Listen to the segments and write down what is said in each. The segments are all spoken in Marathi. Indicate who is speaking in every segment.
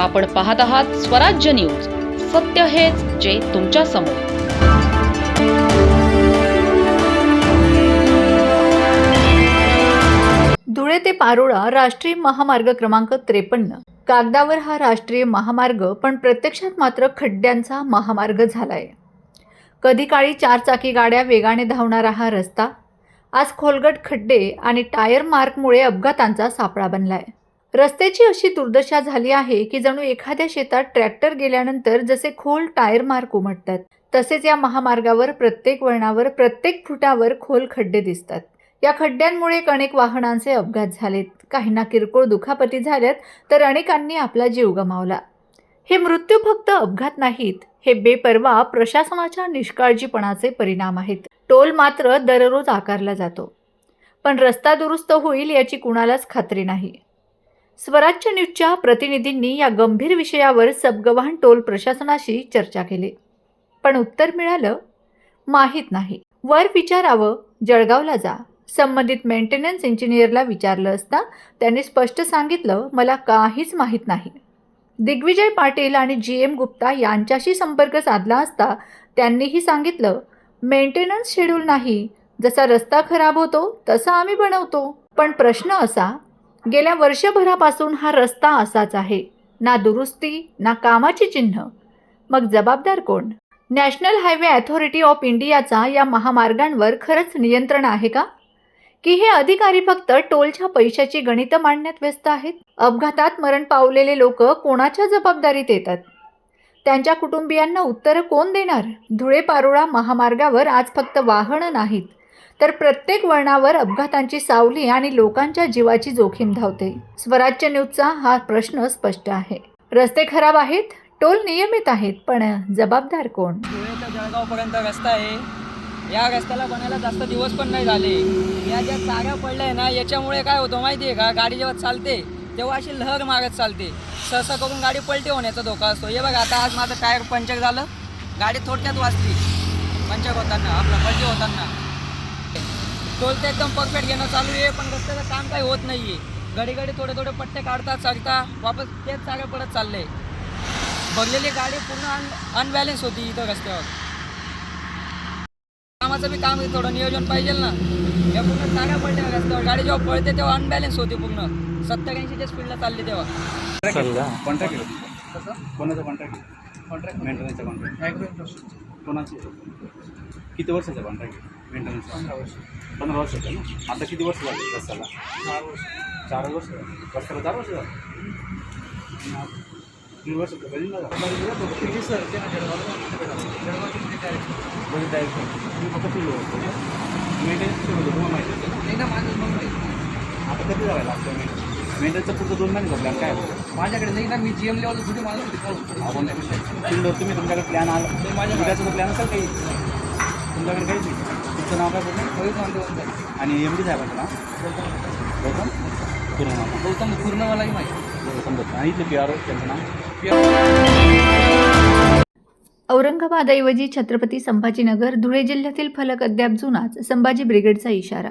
Speaker 1: आपण पाहत आहात स्वराज्य न्यूज. सत्य हेच जे तुमच्यासमोर.
Speaker 2: धुळे ते पारोळा राष्ट्रीय महामार्ग क्रमांक त्रेपन्न. कागदावर हा राष्ट्रीय महामार्ग पण प्रत्यक्षात मात्र खड्ड्यांचा महामार्ग झालाय. कधी काळी चारचाकी गाड्या वेगाने धावणारा हा रस्ता आज खोलगट खड्डे आणि टायर मार्कमुळे अपघातांचा सापळा बनलाय. रस्त्याची अशी दुर्दशा झाली आहे की जणू एखाद्या शेतात ट्रॅक्टर गेल्यानंतर जसे खोल टायर मार्क उमटतात तसेच या महामार्गावर प्रत्येक वळणावर प्रत्येक फुटावर खोल खड्डे दिसतात. या खड्ड्यांमुळे अनेक वाहनांचे अपघात झालेत. काहींना किरकोळ दुखापती झाल्यात तर अनेकांनी आपला जीव गमावला. हे मृत्यू फक्त अपघात नाहीत हे बेपर्वा प्रशासनाच्या निष्काळजीपणाचे परिणाम आहेत. टोल मात्र दररोज आकारला जातो. पण रस्ता दुरुस्त होईल याची कुणालाच खात्री नाही. स्वराज्य न्यूजच्या प्रतिनिधींनी या गंभीर विषयावर सबगवान टोल प्रशासनाशी चर्चा केली. पण उत्तर मिळालं माहीत नाही. वर विचारावं जळगावला जा. संबंधित मेंटेनन्स इंजिनियरला विचारलं असता त्यांनी स्पष्ट सांगितलं मला काहीच माहीत नाही. दिग्विजय पाटील आणि जी एम गुप्ता यांच्याशी संपर्क साधला असता त्यांनीही सांगितलं मेंटेनन्स शेड्यूल नाही. जसा रस्ता खराब होतो तसा आम्ही बनवतो. पण प्रश्न असा गेल्या वर्षभरापासून हा रस्ता असाच आहे. ना दुरुस्ती ना कामाची चिन्ह. मग जबाबदार कोण? नॅशनल हायवे अथॉरिटी ऑफ इंडियाचा या महामार्गांवर खरंच नियंत्रण आहे का? की हे अधिकारी फक्त टोलच्या पैशाची गणितं मांडण्यात व्यस्त आहेत? अपघातात मरण पावलेले लोक कोणाच्या जबाबदारीत येतात? त्यांच्या कुटुंबियांना उत्तरं कोण देणार? धुळे पारोळा महामार्गावर आज फक्त वाहनं नाहीत. तर प्रत्येक वळणावर अपघातांची सावली आणि लोकांच्या जीवाची जोखीम धावते. स्वराज्य न्यूजचा हा प्रश्न स्पष्ट आहे. रस्ते खराब आहेत टोल नियमित आहेत पण जबाबदार कोण?
Speaker 3: धुळे ते जळगावपर्यंत रस्ता आहे. या रस्त्याला बनायला जास्त दिवस पण नाही झाले. या ज्या चाऱ्या पडल्या आहे ना याच्यामुळे काय होतं माहिती आहे का? गाडी जेव्हा चालते तेव्हा अशी लहर मारत चालते. सहसा करून गाडी पलटी होण्याचा धोका असतो. हे बघा आता आज माझं टायर पंचर झालं. गाडी थोडक्यात वाचली. पंचर होताना आपलं पलटी होताना. टोल तर एकदम परफेक्ट घेणं चालू आहे पण रस्त्याचं काम काही होत नाही आहे घडी घडी थोडे थोडे पट्टे काढतात चढता वापस तेच चाऱ्या पडत चालले भरलेली गाडी पूर्ण अन अनबॅलेन्स होती इथं रस्त्यावर. कामाचं बी काम थोडं नियोजन पाहिजे ना. या पूर्ण टाका पडल्या रस्त्यावर. गाडी जेव्हा पळते तेव्हा अनबॅलेन्स होते पूर्ण. सत्तर ऐंशीच्या स्पीडला चालली तेव्हा.
Speaker 4: कॉन्ट्रॅक्ट कसं? कोणाचा कॉन्ट्रॅक्ट कॉन्ट्रॅक्ट मेंटेनन्सचा कॉन्ट्रॅक्ट कोणाचं? किती वर्षाचा कॉन्ट्रॅक्ट मेंटेनन्सचा पंधरा वर्ष वर्षाचा ना? आता किती वर्ष झाले रस्त्याला चार वर्ष. चार वर्ष रस्त्याला चार वर्ष झालं. तीन वर्ष कधी नाही मेंटेनन्स तुम्हाला माहिती आता कधी जावं लागतं मेंटेनन्सचं पुढचं दोन महिने प्लॅन काय?
Speaker 3: माझ्याकडे नाही ना मी जी एम लेवल थोडी मला
Speaker 4: आपण तुम्ही तुम्ही तुमच्याकडे प्लॅन आला. माझ्या विकासाचा प्लॅन असेल काही? तुमच्याकडे काहीच नाही. तुमचं नाव काय पूर्ण आणि एम डी साहेबांचं नाव गौतम पूर्ण नाव?
Speaker 3: गौतम पूर्ण मलाही माहिती.
Speaker 4: गौतम दत्त आणि इथले पी आर त्यांचं नाव
Speaker 2: औरंगाबादऐवजी छत्रपती संभाजीनगर धुळे जिल्ह्यातील फलक अद्याप जुनाच संभाजी ब्रिगेडचा इशारा.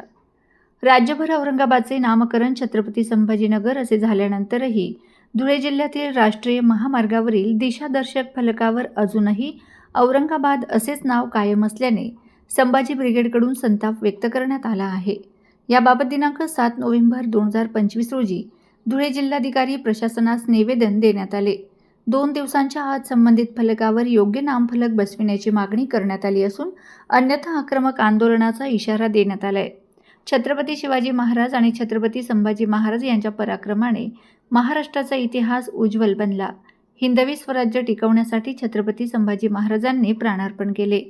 Speaker 2: राज्यभर औरंगाबादचे नामकरण छत्रपती संभाजीनगर असे झाल्यानंतरही धुळे जिल्ह्यातील राष्ट्रीय महामार्गावरील दिशादर्शक फलकावर अजूनही औरंगाबाद असेच नाव कायम असल्याने संभाजी ब्रिगेडकडून संताप व्यक्त करण्यात आला आहे. याबाबत दिनांक सात नोव्हेंबर दोन हजार पंचवीस रोजी धुळे जिल्हाधिकारी प्रशासनास निवेदन देण्यात आले. दोन दिवसांच्या आत संबंधित फलकावर योग्य नामफलक बसविण्याची मागणी करण्यात आली असून अन्यथा आक्रमक आंदोलनाचा इशारा देण्यात आलाय. छत्रपती शिवाजी महाराज आणि छत्रपती संभाजी महाराज यांच्या पराक्रमाने महाराष्ट्राचा इतिहास उज्ज्वल बनला. हिंदवी स्वराज्य टिकवण्यासाठी छत्रपती संभाजी महाराजांनी प्राणार्पण केले.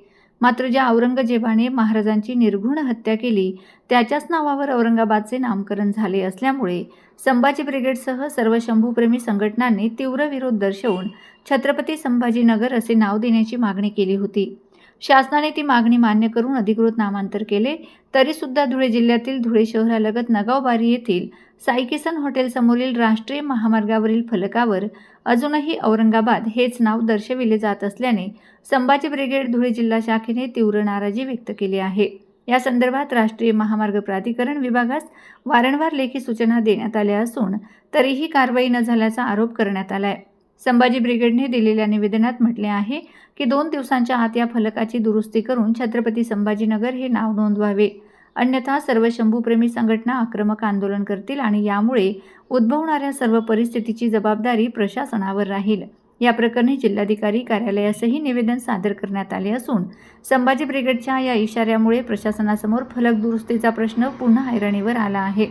Speaker 2: मात्र ज्या औरंगजेबाने महाराजांची निर्घुण हत्या केली त्याच्याच नावावर औरंगाबादचे नामकरण झाले असल्यामुळे संभाजी ब्रिगेडसह सर्व शंभूप्रेमी संघटनांनी तीव्र विरोध दर्शवून छत्रपती संभाजीनगर असे नाव देण्याची मागणी केली होती. शासनाने ती मागणी मान्य करून अधिकृत नामांतर केले. तरीसुद्धा धुळे जिल्ह्यातील धुळे शहरालगत नगावबारी येथील साई किसन हॉटेलसमोरील राष्ट्रीय महामार्गावरील फलकावर अजूनही औरंगाबाद हेच नाव दर्शविले जात असल्याने संभाजी ब्रिगेड धुळे जिल्हा शाखेने तीव्र नाराजी व्यक्त केली आहे. या संदर्भात राष्ट्रीय महामार्ग प्राधिकरण विभागास वारंवार लेखी सूचना देण्यात आल्या असून तरीही कारवाई न झाल्याचा आरोप करण्यात आला आहे संभाजी ब्रिगेडने दिलेल्या निवेदनात म्हटले आहे की दोन दिवसांच्या आत या फलकाची दुरुस्ती करून छत्रपती संभाजीनगर हे नाव नोंदवावे. अन्यथा सर्व शंभूप्रेमी संघटना आक्रमक आंदोलन करतील आणि यामुळे उद्भवणाऱ्या सर्व परिस्थितीची जबाबदारी प्रशासनावर राहील. या प्रकरणी जिल्हाधिकारी कार्यालयासही निवेदन सादर करण्यात आले असून संभाजी ब्रिगेडच्या या इशाऱ्यामुळे प्रशासनासमोर फलक दुरुस्तीचा प्रश्न पुन्हा हैराणीवर आला आहे.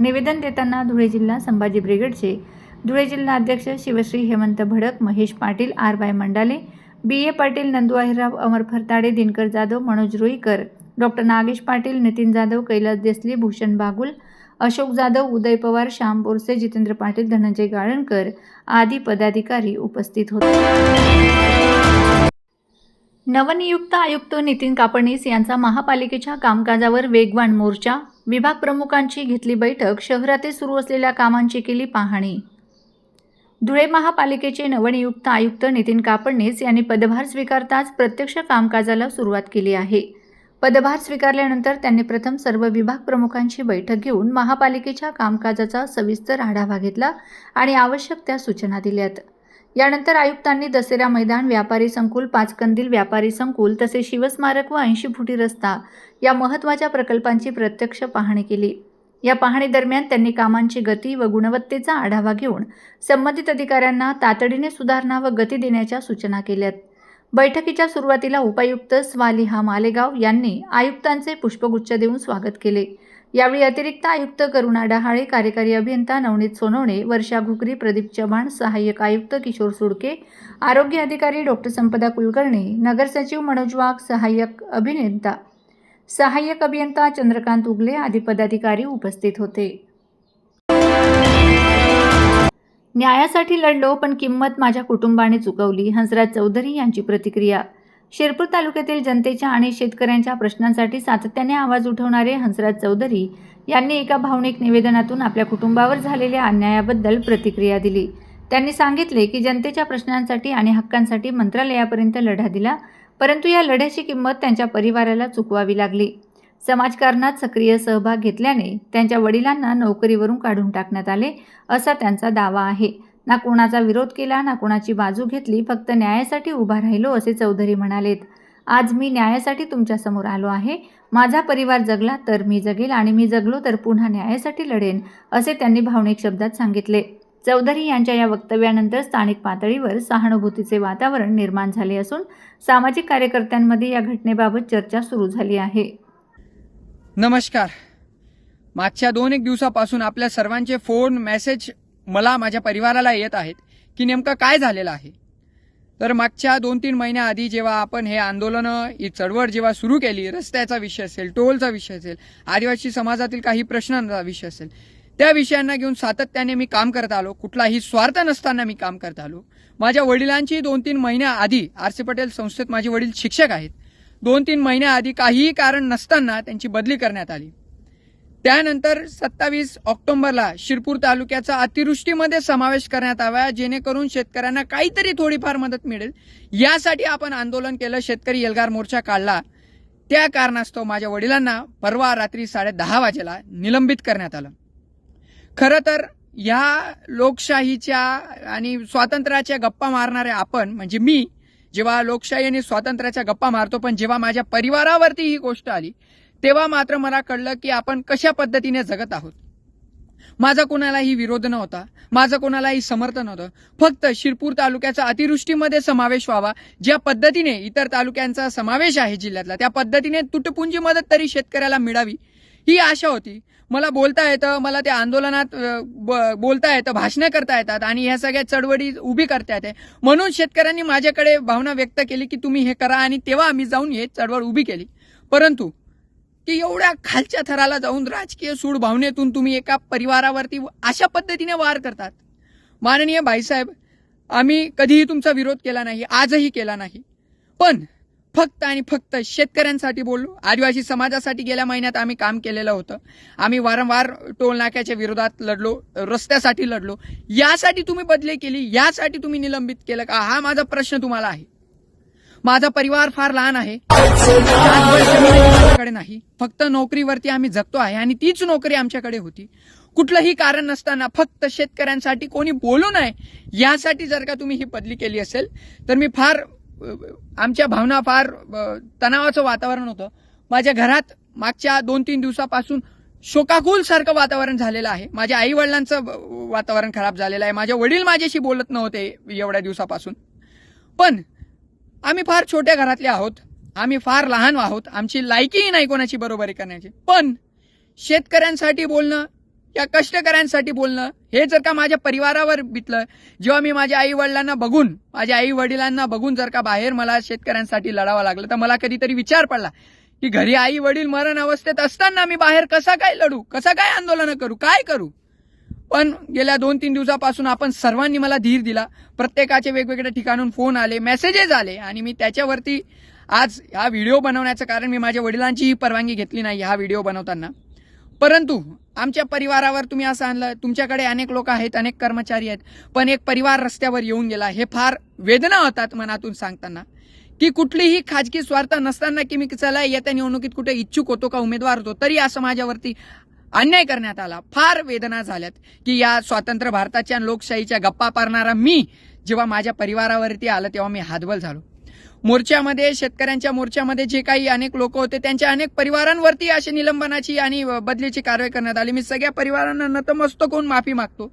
Speaker 2: निवेदन देताना धुळे जिल्हा संभाजी ब्रिगेडचे धुळे जिल्हाध्यक्ष Shivshri Hemant Bhadak Mahesh Patil R Y Mandale B A Patil Nandu Ahirav Amar Phartade Dinkar Jadhav Manoj Ruikar doctor Nagesh Patil Nitin Jadhav Kailas Desale Bhushan Bagul Ashok Jadhav Uday Pawar Shyam Borse Jitendra Patil Dhananjay Galankar आदी पदाधिकारी उपस्थित होते. नवनियुक्त आयुक्त नितीन कापडणीस यांचा महापालिकेच्या कामकाजावर वेगवान मोर्चा विभाग प्रमुखांची घेतली बैठक शहरातील सुरू असलेल्या कामांची केली पाहणी. धुळे महापालिकेचे नवनियुक्त आयुक्त नितीन कापडणीस यांनी पदभार स्वीकारताच प्रत्यक्ष कामकाजाला सुरुवात केली आहे. पदभार स्वीकारल्यानंतर त्यांनी प्रथम सर्व विभाग प्रमुखांची बैठक घेऊन महापालिकेच्या कामकाजाचा सविस्तर आढावा घेतला आणि आवश्यक त्या सूचना दिल्यात. यानंतर आयुक्तांनी दसऱ्या मैदान व्यापारी संकुल पाचकंदील व्यापारी संकुल तसेच शिवस्मारक व ऐंशी फुटी रस्ता या महत्त्वाच्या प्रकल्पांची प्रत्यक्ष पाहणी केली. या पाहणीदरम्यान त्यांनी कामांची गती व गुणवत्तेचा आढावा घेऊन संबंधित अधिकाऱ्यांना तातडीने सुधारणा व गती देण्याच्या सूचना केल्यात. बैठकीच्या सुरुवातीला उपायुक्त स्वालिहा मालेगाव यांनी आयुक्तांचे पुष्पगुच्छ देऊन स्वागत केले. यावेळी अतिरिक्त आयुक्त करुणा डहाळे कार्यकारी अभियंता नवनीत सोनवणे वर्षा घुगरी प्रदीप चव्हाण सहाय्यक आयुक्त किशोर सुडके आरोग्य अधिकारी डॉक्टर संपदा कुलकर्णी नगरसचिव मनोज वाघ सहाय्यक अभिनेता सहाय्यक अभियंता चंद्रकांत उगले आदी पदाधिकारी उपस्थित होते. न्यायासाठी लढलो पण किंमत माझ्या कुटुंबाने चुकवली हंसराज चौधरी यांची प्रतिक्रिया. शिरपूर तालुक्यातील जनतेच्या आणि शेतकऱ्यांच्या प्रश्नांसाठी सातत्याने आवाज उठवणारे हंसराज चौधरी यांनी एका भावनिक निवेदनातून आपल्या कुटुंबावर झालेल्या अन्यायाबद्दल प्रतिक्रिया दिली. त्यांनी सांगितले की जनतेच्या प्रश्नांसाठी आणि हक्कांसाठी मंत्रालयापर्यंत लढा दिला परंतु या लढ्याची किंमत त्यांच्या परिवाराला चुकवावी लागली. समाजकारणात सक्रिय सहभाग घेतल्याने त्यांच्या वडिलांना नोकरीवरून काढून टाकण्यात आले असा त्यांचा दावा आहे. ना कोणाचा विरोध केला ना कोणाची बाजू घेतली फक्त न्यायासाठी उभा राहिलो असे चौधरी म्हणालेत. आज मी न्यायासाठी तुमच्यासमोर आलो आहे. माझा परिवार जगला तर मी जगेल आणि मी जगलो तर पुन्हा न्यायासाठी लढेन असे त्यांनी भावनिक शब्दात सांगितले. चौधरी यांच्या या वक्तव्यानंतर स्थानिक पातळीवर सहानुभूतीचे वातावरण निर्माण झाले असून सामाजिक कार्यकर्त्यांमध्ये या घटनेबाबत चर्चा सुरू झाली आहे.
Speaker 5: नमस्कार. मागच्या दोन एक दिवसापासून आपल्या सर्वांचे फोन मेसेज मला माझ्या परिवाराला येत आहेत की नेमकं काय झालेलं आहे? तर मागच्या दोन तीन महिन्याआधी जेव्हा आपण हे आंदोलनं ही चळवळ जेव्हा सुरू केली रस्त्याचा विषय असेल टोलचा विषय असेल आदिवासी समाजातील काही प्रश्नांचा विषय असेल त्या विषयांना घेऊन सातत्याने मी काम करत आलो. कुठलाही स्वार्थ नसताना मी काम करत आलो. माझ्या वडिलांची दोन तीन महिन्याआधी आर सी पटेल संस्थेत माझे वडील शिक्षक आहेत. दोन तीन महिन्याआधी काहीही कारण नसताना त्यांची बदली करण्यात आली. त्यानंतर सत्तावीस ऑक्टोबरला शिरपूर तालुक्याचा अतिवृष्टीमध्ये समावेश करण्यात आवा जेणेकरून शेतकऱ्यांना काहीतरी थोडीफार मदत मिळेल. यासाठी आपण आंदोलन केलं शेतकरी एल्गार मोर्चा काढला. त्या कारणास्तव माझ्या वडिलांना परवा रात्री साडे दहा वाजेला निलंबित करण्यात आलं. खरं तर ह्या लोकशाहीच्या आणि स्वातंत्र्याच्या गप्पा मारणारे आपण म्हणजे मी जेव्हा लोकशाही आणि स्वातंत्र्याच्या गप्पा मारतो पण जेव्हा माझ्या परिवारावरती ही गोष्ट आली तेव्हा मात्र मला कळलं की आपण कशा पद्धतीने जगत आहोत. माझा कोणालाही विरोध नव्हता माझं कोणालाही समर्थन नव्हतं. फक्त शिरपूर तालुक्याचा अतिवृष्टीमध्ये समावेश व्हावा ज्या पद्धतीने इतर तालुक्यांचा समावेश आहे जिल्ह्यातला त्या पद्धतीने तुटपुंजी मदत तरी शेतकऱ्याला मिळावी ही आशा होती. मला बोलता येतं मला त्या आंदोलनात ब- बोलता येतं भाषणं करता येतात आणि ह्या सगळ्या चळवळी उभी करता येते. म्हणून शेतकऱ्यांनी माझ्याकडे भावना व्यक्त केली की तुम्ही हे करा आणि तेव्हा आम्ही जाऊन हे चळवळ उभी केली. परंतु की एवढ्या खालच्या थराला जाऊन राजकीय सूड भावनेतून तुम्ही एका परिवारावरती अशा पद्धतीने वार करतात. माननीय भाईसाहेब आम्ही कधीही तुमचा विरोध केला नाही आजही केला नाही. पण फक्त आणि फक्त शेतकऱ्यांसाठी बोललो. आदिवासी समाजासाठी गेल्या महिन्यात आम्ही काम केलेलं होतं. आम्ही वारंवार टोल नाक्याच्या विरोधात लढलो रस्त्यासाठी लढलो. यासाठी तुम्ही बदली केली यासाठी तुम्ही निलंबित केलं का? हा माझा प्रश्न तुम्हाला आहे. माझा परिवार फार लहान आहे. माझ्याकडे नाही. फक्त नोकरीवरती आम्ही जगतो आहे आणि तीच नोकरी आमच्याकडे होती. कुठलंही कारण नसताना फक्त शेतकऱ्यांसाठी कोणी बोलू नये यासाठी जर का तुम्ही ही बदली केली असेल तर मी फार आमच्या भावना फार तणावाचं वातावरण होतं. माझ्या घरात मागच्या दोन तीन दिवसापासून शोकाकुल सारखं वातावरण झालेलं आहे. माझ्या आई वडिलांचं वातावरण खराब झालेलं आहे. माझे वडील माझ्याशी बोलत नव्हते एवढ्या दिवसापासून. पण आम्ही फार छोट्या घरातले आहोत. आम्ही फार लहान आहोत. आमची लायकीही नाही कोणाची बरोबरी करण्याची. पण शेतकऱ्यांसाठी बोलणं या कष्टकऱ्यांसाठी बोलणं हे जर का माझ्या परिवारावर बितलं जेव्हा मी माझ्या आई वडिलांना बघून माझ्या आई वडिलांना बघून जर का बाहेर मला शेतकऱ्यांसाठी लढावं लागलं तर मला कधीतरी विचार पडला की घरी आई वडील मरण अवस्थेत असताना मी बाहेर कसा काय लढू कसा काय आंदोलन करू काय करू? पण गेल्या दोन तीन दिवसापासून आपण सर्वांनी मला धीर दिला प्रत्येकाचे वेगवेगळ्या ठिकाणून फोन आले मेसेजेस आले आणि मी त्याच्यावरती आज हा व्हिडिओ बनवण्याचं कारण मी माझ्या वडिलांचीही परवानगी घेतली नाही हा व्हिडिओ बनवताना. परंतु आमच्या परिवारावर तुम्ही असं आणलं तुमच्याकडे अनेक लोक आहेत अनेक कर्मचारी आहेत पण एक परिवार रस्त्यावर येऊन गेला. हे फार वेदना होतात मनातून सांगताना. की कुठलीही खाजगी स्वार्थ नसताना की मी चला येत्या निवडणुकीत कुठे इच्छुक होतो का उमेदवार होतो तरी असं माझ्यावरती अन्याय करण्यात आला. फार वेदना झाल्यात की या स्वातंत्र्य भारताच्या लोकशाहीच्या गप्पा पारणारा मी जेव्हा माझ्या परिवारावरती आलं तेव्हा मी हातबल झालो. मोर्चामध्ये शेतकऱ्यांच्या मोर्चामध्ये जे काही अनेक लोक होते त्यांच्या अनेक परिवारांवरती अशी निलंबनाची आणि बदलीची कारवाई करण्यात आली. मी सगळ्या परिवारांना नतमस्तक होऊन माफी मागतो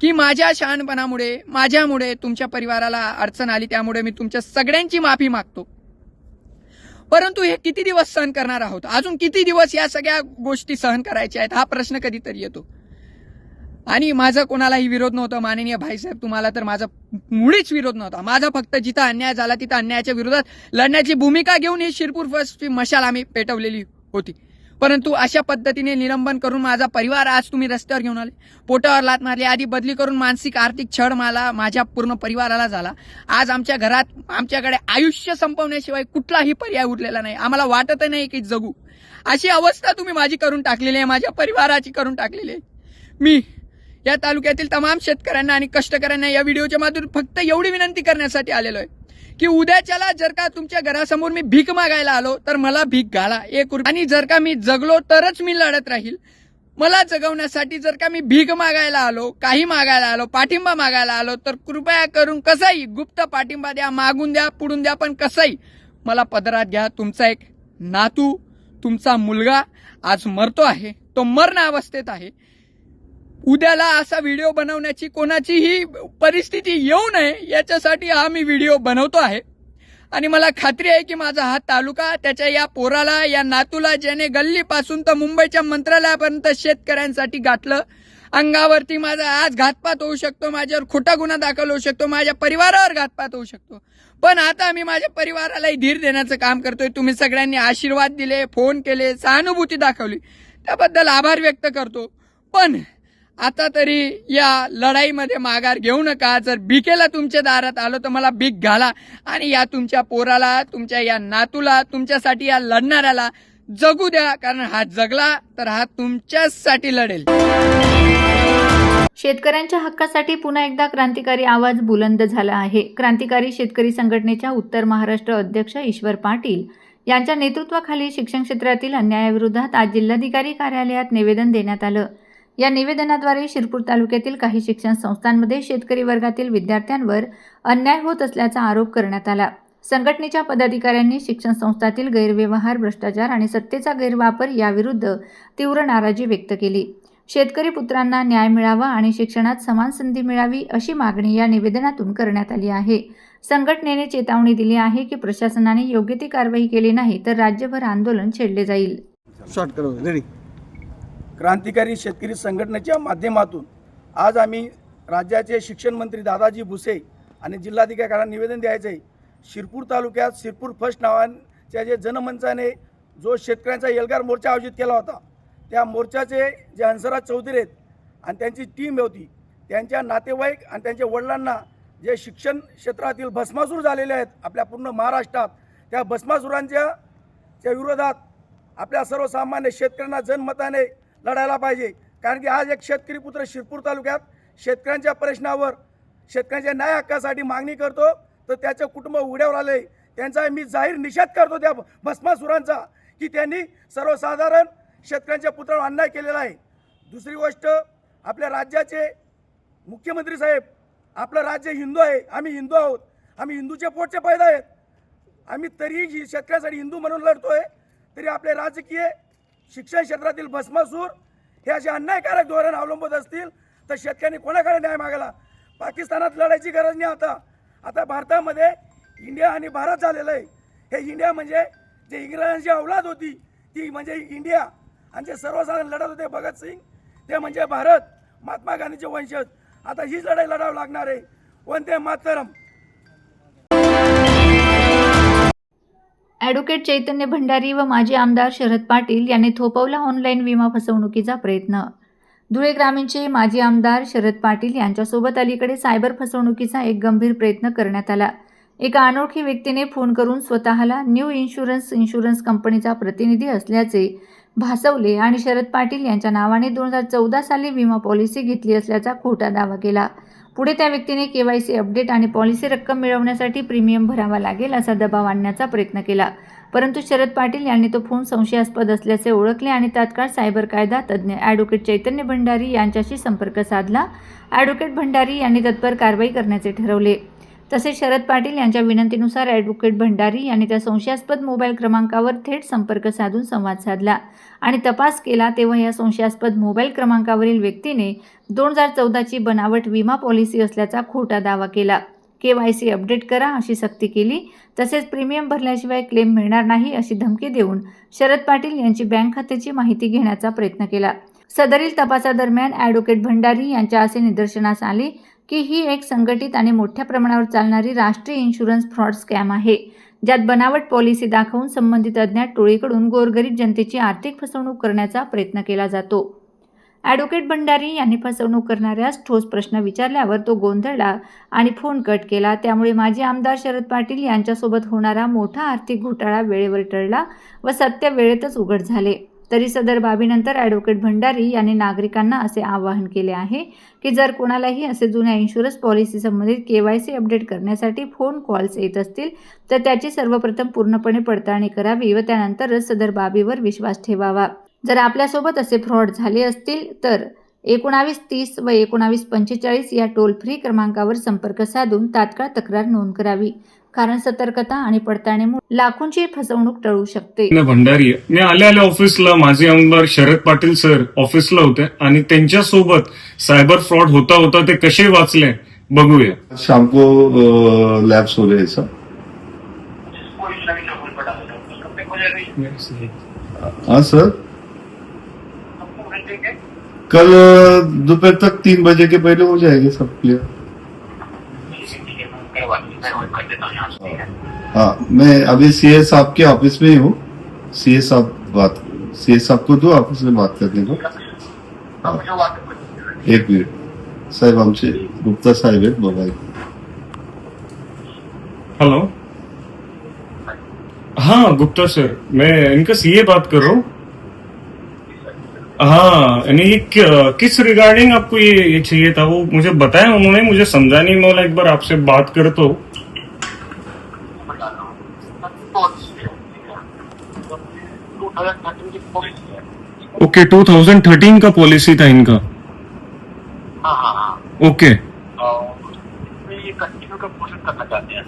Speaker 5: की माझ्या शहाणपणामुळे माझ्यामुळे तुमच्या परिवाराला अडचण आली त्यामुळे मी तुमच्या सगळ्यांची माफी मागतो. परंतु हे किती दिवस सहन करणार आहोत? अजून किती दिवस या सगळ्या गोष्टी सहन करायच्या आहेत? हा प्रश्न कधीतरी येतो. आणि माझा कोणालाही विरोध नव्हता. माननीय भाईसाहेब तुम्हाला तर माझा मुळीच विरोध नव्हता. माझा फक्त जिथं अन्याय झाला तिथं अन्यायाच्या विरोधात लढण्याची भूमिका घेऊन ही शिरपूर फर्स्टची मशाल आम्ही पेटवलेली होती. परंतु अशा पद्धतीने निलंबन करून माझा परिवार आज तुम्ही रस्त्यावर घेऊन आले. पोटावर लात मारली. आधी बदली करून मानसिक आर्थिक छळ मला माझ्या पूर्ण परिवाराला झाला. आज आमच्या घरात आमच्याकडे आयुष्य संपवण्याशिवाय कुठलाही पर्याय उरलेला नाही. आम्हाला वाटत नाही की जगू. अशी अवस्था तुम्ही माझी करून टाकलेली आहे माझ्या परिवाराची करून टाकलेली आहे. मी या तालुक्यातील तमाम शेतकऱ्यांना आणि कष्टकऱ्यांना या व्हिडिओच्या माध्यमातून फक्त एवढी विनंती करण्यासाठी आलेलो आहे की उद्याच्याला जर का तुमच्या घरासमोर मी भीक मागायला आलो तर मला भीक घाला. एक आणि जर का मी जगलो तरच मी लढत राहील. मला जगवण्यासाठी जर का मी भीक मागायला आलो काही मागायला आलो पाठिंबा मागायला आलो तर कृपया करून कसाही गुप्त पाठिंबा द्या मागून द्या पुढून द्या पण कसाही मला पदरात घ्या. तुमचा एक नातू तुमचा मुलगा आज मरतो आहे. तो मरण अवस्थेत आहे. उद्याला असा व्हिडिओ बनवण्याची कोणाचीही परिस्थिती येऊ नये याच्यासाठी हा मी व्हिडिओ बनवतो आहे. आणि मला खात्री आहे की माझा हा तालुका त्याच्या या पोराला या नातूला ज्याने गल्लीपासून तर मुंबईच्या मंत्रालयापर्यंत शेतकऱ्यांसाठी गाठलं अंगावरती माझा आज घातपात होऊ शकतो माझ्यावर खोटा गुन्हा दाखल होऊ शकतो माझ्या परिवारावर घातपात होऊ शकतो. पण आता मी माझ्या परिवारालाही धीर देण्याचं काम करतोय. तुम्ही सगळ्यांनी आशीर्वाद दिले फोन केले सहानुभूती दाखवली. त्याबद्दल आभार व्यक्त करतो. पण आता तरी या लढाईमध्ये माघार घेऊ नका. जर भिकेला तुमच्या दारात आलो तर मला भीक घाला. आणि या तुमच्या पोराला तुमच्या या नातूला तुमच्यासाठी या लढणाऱ्याला जगू द्या. कारण हा जगला तर हा तुमच्यासाठी लढेल.
Speaker 2: शेतकऱ्यांच्या हक्कासाठी पुन्हा एकदा क्रांतिकारी आवाज बुलंद झाला आहे. क्रांतिकारी शेतकरी संघटनेच्या उत्तर महाराष्ट्र अध्यक्ष ईश्वर पाटील यांच्या नेतृत्वाखाली शिक्षण क्षेत्रातील अन्यायाविरोधात आज जिल्हाधिकारी कार्यालयात निवेदन देण्यात आलं. या निवेदनाद्वारे शिरपूर तालुक्यातील काही शिक्षण संस्थांमध्ये शेतकरी वर्गातील विद्यार्थ्यांवर अन्याय होत असल्याचा आरोप करण्यात आला. संघटनेच्या पदाधिकाऱ्यांनी शिक्षण संस्थातील गैरव्यवहार भ्रष्टाचार आणि सत्तेचा गैरवापर याविरुद्ध तीव्र नाराजी व्यक्त केली. शेतकरी पुत्रांना न्याय मिळावा आणि शिक्षणात समान संधी मिळावी अशी मागणी या निवेदनातून करण्यात आली आहे. संघटनेने चेतावणी दिली आहे की प्रशासनाने योग्य ती कारवाई केली नाही तर राज्यभर आंदोलन छेडले जाईल.
Speaker 6: शॉर्ट रेडी
Speaker 7: क्रांतिकारी शेतकरी संघटनेच्या माध्यमातून आज आम्ही राज्याचे शिक्षण मंत्री दादाजी भुसे आणि जिल्हाधिकाऱ्यांना निवेदन द्यायचं आहे. शिरपूर तालुक्यात शिरपूर फर्स्ट नावांच्या जे जनमंचाने जो शेतकऱ्यांचा एल्गार मोर्चा आयोजित केला होता त्या मोर्चाचे जे हंसराज चौधरी आहेत आणि त्यांची टीम होती त्यांच्या नातेवाईक आणि त्यांच्या वडिलांना जे शिक्षण क्षेत्रातील भस्मासूर झालेले आहेत आपल्या पूर्ण महाराष्ट्रात त्या भस्मासुरांच्या च्या विरोधात आपल्या सर्वसामान्य शेतकऱ्यांना जनमताने लढायला पाहिजे. कारण की आज एक शेतकरी पुत्र शिरपूर तालुक्यात शेतकऱ्यांच्या प्रश्नावर शेतकऱ्यांच्या न्याय हक्कासाठी मागणी करतो तर त्याचं कुटुंब उघड्यावर आले त्यांचा मी जाहीर निषेध करतो त्या भस्मासुरांचा की त्यांनी सर्वसाधारण शेतकऱ्यांच्या पुत्रावर अन्याय केलेला आहे. दुसरी गोष्ट आपल्या राज्याचे मुख्यमंत्री साहेब आपलं राज्य हिंदू आहे. आम्ही हिंदू आहोत. आम्ही हिंदूचे पोटचे पैदा आहेत. आम्ही तरीही शेतकऱ्यासाठी हिंदू म्हणून लढतोय. तरी आपले राजकीय शिक्षण क्षेत्रातील भस्मासूर हे असे अन्यायकारक धोरण अवलंबत असतील तर शेतकऱ्यांनी कोणाकडे न्याय मागायला? पाकिस्तानात लढायची गरज नाही आता. आता भारतामध्ये इंडिया आणि भारत झालेलं आहे. हे इंडिया म्हणजे जे इंग्रजांची अवलाद होती ती म्हणजे इंडिया. आणि जे सर्वसाधारण लढत होते भगतसिंग ते म्हणजे भारत महात्मा गांधीचे वंशज. आता हीच लढाई लढावं लागणार आहे. वंदे मातरम.
Speaker 2: ॲडव्होकेट चैतन्य भंडारी व माजी आमदार शरद पाटील यांनी थोपवला ऑनलाईन विमा फसवणुकीचा प्रयत्न. धुळे ग्रामीणचे माजी आमदार शरद पाटील यांच्यासोबत अलीकडे सायबर फसवणुकीचा एक गंभीर प्रयत्न करण्यात आला. एका अनोळखी व्यक्तीने फोन करून स्वतःला न्यू इन्शुरन्स इन्शुरन्स कंपनीचा प्रतिनिधी असल्याचे भासवले आणि शरद पाटील यांच्या नावाने दोन हजार चौदा साली विमा पॉलिसी घेतली असल्याचा खोटा दावा केला. पुढे त्या व्यक्तीने केवायसी अपडेट आणि पॉलिसी रक्कम मिळवण्यासाठी प्रीमियम भरावा लागेल असा दबाव आणण्याचा प्रयत्न केला. परंतु शरद पाटील यांनी तो फोन संशयास्पद असल्याचे ओळखले आणि तात्काळ सायबर कायदा तज्ज्ञ ॲडव्होकेट चैतन्य भंडारी यांच्याशी संपर्क साधला. ॲडव्होकेट भंडारी यांनी तत्पर कारवाई करण्याचे ठरवले. तसेच शरद पाटील यांच्या विनंतीनुसार ॲडव्होकेट भंडारी यांनी त्या संशयास्पद मोबाईल क्रमांकावर थेट संपर्क साधून संवाद साधला. आणि तपास केला तेव्हा या संशयास्पद मोबाईल क्रमांकावरील व्यक्तीने दोन हजार चौदाची बनावट विमा पॉलिसी असल्याचा खोटा दावा केला. के वाय सी अपडेट करा अशी सक्ती केली. तसेच प्रीमियम भरल्याशिवाय क्लेम मिळणार नाही अशी धमकी देऊन शरद पाटील यांची बँक खात्याची माहिती घेण्याचा प्रयत्न केला. सदरील तपासादरम्यान ॲडव्होकेट भंडारी यांच्या असे निदर्शनास आले. की ही एक संघटित आणि मोठ्या प्रमाणावर चालणारी राष्ट्रीय इन्शुरन्स फ्रॉड स्कॅम आहे. ज्यात बनावट पॉलिसी दाखवून संबंधित अज्ञात टोळीकडून गोरगरीब जनतेची आर्थिक फसवणूक करण्याचा प्रयत्न केला जातो. ॲडव्होकेट भंडारी यांनी फसवणूक करणाऱ्यास ठोस प्रश्न विचारल्यावर तो गोंधळला आणि फोन कट केला. त्यामुळे माजी आमदार शरद पाटील यांच्यासोबत होणारा मोठा आर्थिक घोटाळा वेळेवर टळला व सत्य वेळेतच उघड झाले. तरी सदर बाबीनंतर ॲडव्होकेट भंडारी यांनी नागरिकांना असे आवाहन केले आहे की जर कोणालाही असे जुन्या इन्शुरन्स पॉलिसी संबंधित के वाय सी अपडेट करण्यासाठी फोन कॉल्स येत असतील तर त्याची सर्वप्रथम पूर्णपणे पडताळणी करावी व त्यानंतरच सदर बाबीवर विश्वास ठेवावा. जर आपल्यासोबत असे फ्रॉड झाले असतील तर एकोणावीस तीस व एकोणावीस पंचेचाळीस या टोल फ्री क्रमांकावर संपर्क साधून तात्काळ तक्रार नोंद करावी. कारण सतर्कता आणि पडताळणीमुळे लाखोंची फसवणूक टळू शकते.
Speaker 6: भंडारी. मी आल्या आल्या ऑफिसला माझे आमदार शरद पाटील सर ऑफिसला होते आणि त्यांच्यासोबत सायबर फ्रॉड होता होता ते कसे वाचले बघूया.
Speaker 8: शाम को लैब्स हो गए सब. हाँ सर कल दोपहर तक तीन बजे के पहले हो जाएंगे सब क्लियर हाँ मैं अभी सीए साहब के ऑफ़िस में ही हूँ। सीए साहब बात सीए साहब को दो ऑफ़िस में बात करने को हाँ। एक मिनट। साहब हमसे गुप्ता साहब है मोबाईल
Speaker 6: हेलो। हाँ गुप्ता सर मैं इनका सीए बात कर रहा हूँ। हाँ यानी ये किस रिगार्डिंग आपको ये, ये चाहिए था? वो मुझे बताया उन्होंने मुझे समझा नहीं मैं बोला एक बार आपसे बात कर तो। ओके 2013 का पॉलिसी था इनका।
Speaker 9: हाँ हाँ हाँ।
Speaker 6: ओके।
Speaker 9: और ये कंटिन्यू का प्रोसेस करना चाहते हैं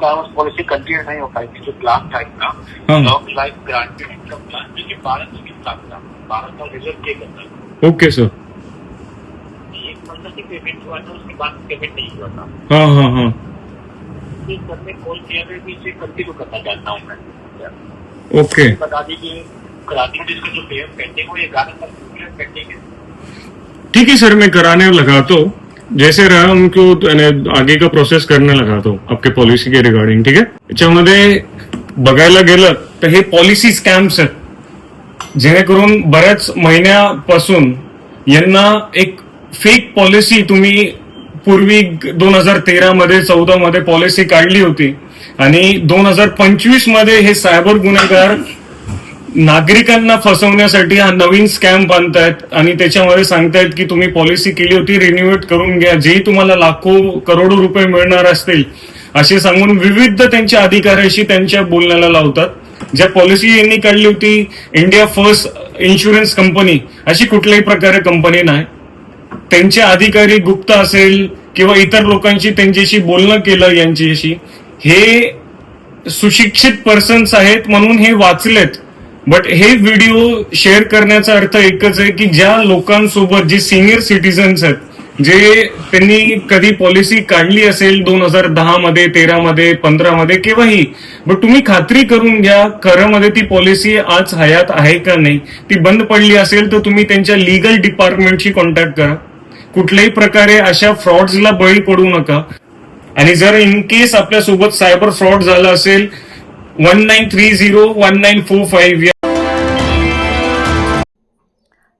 Speaker 9: कारण पॉलिसी कंटिन्यू नहीं हो पाएगी जो प्लान था। इतना
Speaker 6: हाँ।
Speaker 9: Long life guaranteed income plan जो कि बारह सौ की प्लान था बारह सौ रिज़र्व के करना
Speaker 6: ओके सर
Speaker 9: एक महीने की पेमेंट हुआ था उसके बाद पेमेंट नहीं हुआ था।
Speaker 6: हाँ हाँ हाँ।
Speaker 9: इस सर ने कॉल किया था कि इसे कंटिन्यू करना चाहता हूँ मैं।
Speaker 6: ओके
Speaker 9: बता दीजिए करा दीजिए इसका जो पेयर पेंडिंग हो ये ग्यारह पेंडिंग है।
Speaker 6: ठीक है सर मैं कराने लगा तो जैसे रहा उनको आगे का प्रोसेस करणे लगा तो आपके पॉलिसी के रिगार्डिंग ठीक आहे याच्यामध्ये बघायला गेलं तर हे पॉलिसी स्कॅम्स आहेत जेणेकरून बऱ्याच महिन्यापासून यांना एक फेक पॉलिसी तुम्ही पूर्वी दोन हजार तेरा मध्ये चौदा मध्ये पॉलिसी काढली होती आणि दोन हजार पंचवीसमध्ये हे सायबर गुन्हेगार नागरिकांना फसवण्यासाठी हा नवीन स्कॅम बांधतायत आणि त्याच्यामध्ये सांगतायत की तुम्ही पॉलिसी केली होती रिन्युएट करून घ्या. जेही तुम्हाला लाखो करोडो रुपये मिळणार असतील असे सांगून विविध त्यांच्या अधिकाऱ्याशी त्यांच्या बोलण्याला लावतात. ज्या पॉलिसी यांनी काढली होती इंडिया फर्स्ट इन्शुरन्स कंपनी अशी कुठल्याही प्रकारे कंपनी नाही. त्यांचे अधिकारी गुप्त असेल किंवा इतर लोकांशी त्यांच्याशी बोलणं केलं यांच्याशी हे सुशिक्षित पर्सन्स आहेत म्हणून हे वाचलेत. बट हे व्हिडिओ शेअर करण्याचा अर्थ एकच आहे की ज्या लोकांसोबत जे सिनियर सिटीजन्स आहेत जे त्यांनी कधी पॉलिसी काढली असेल दोन हजार दहा मध्ये तेरा मध्ये पंधरा मध्ये केव्हाही बट तुम्ही खात्री करून घ्या खरं मध्ये ती पॉलिसी आज हयात आहे का नाही. ती बंद पडली असेल तर तुम्ही त्यांच्या लिगल डिपार्टमेंटशी कॉन्टॅक्ट करा. कुठल्याही प्रकारे अशा फ्रॉड्सला बळी पडू नका. आणि जर इन केस आपल्यासोबत सायबर फ्रॉड झाला असेल one nine three zero one nine four five या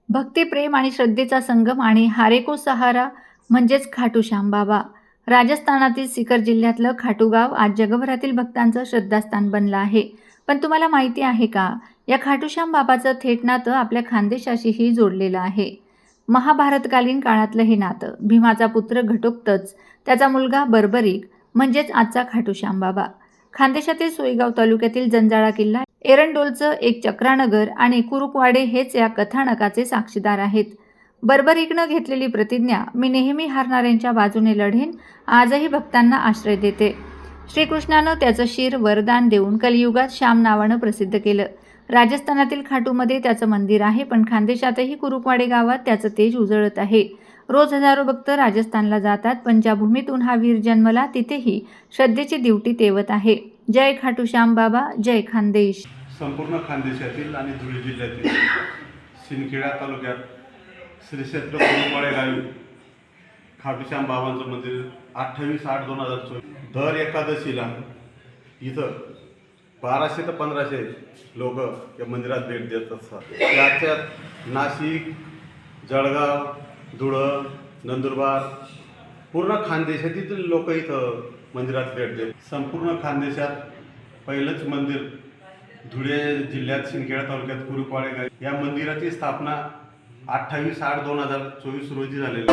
Speaker 2: भक्ती प्रेम आणि श्रद्धेचा संगम आणि हारेको सहारा म्हणजेच खाटूश्याम बाबा. राजस्थानातील सिकर जिल्ह्यातलं खाटूगाव आज जगभरातील भक्तांचं श्रद्धास्थान बनलं आहे. पण तुम्हाला माहिती आहे का? या खाटूश्याम बाबाचं थेट नातं आपल्या खानदेशाशीही जोडलेलं आहे. महाभारतकालीन काळातलं हे नातं भीमाचा पुत्र घटोक्तच त्याचा मुलगा बर्बरीक म्हणजेच आजचा खाटूश्याम बाबा. खानदेशातील सोयगाव तालुक्यातील जंजाळा किल्ला एरंडोलचं एक चक्रानगर आणि कुरुपवाडे हेच या कथानकाचे साक्षीदार आहेत. बर्बरीकनं घेतलेली प्रतिज्ञा मी नेहमी हारणाऱ्यांच्या बाजूने लढेन आजही भक्तांना आश्रय देते. श्रीकृष्णानं त्याचं शिर वरदान देऊन कलियुगात श्याम नावानं प्रसिद्ध केलं. राजस्थानातील खाटूमध्ये त्याचं मंदिर आहे पण खानदेशातही कुरुपवाडे गावात त्याचं तेज उजळत आहे. रोज हजारो भक्त राजस्थानला जातात पंचाभूमीतून हा वीर जन्मला तिथेही श्रद्धेची दिवटी तेवत आहे. जय खाटूश्याम बाबा जय खानदेश.
Speaker 8: संपूर्ण खानदेशातील आणि धुळे जिल्ह्यातील सिंदखेडा तालुक्यात श्री क्षेत्र कुरुपाळे गावी खाटूश्याम बाबांचं मंदिर अठ्ठावीस आठ दोन हजार चोवीस दर एकादशीला इथं बाराशे ते पंधराशे लोक या मंदिरात भेट देत असतात. त्याच्यात नाशिक जळगाव धुळं नंदुरबार पूर्ण खानदेशातील लोक इथं मंदिरात भेट देत संपूर्ण खानदेशात पहिलंच मंदिर धुळे जिल्ह्यात सिंदखेडा तालुक्यात कुरुपाळे गाव. या मंदिराची स्थापना अठ्ठावीस आठ दोन हजार चोवीस रोजी झालेली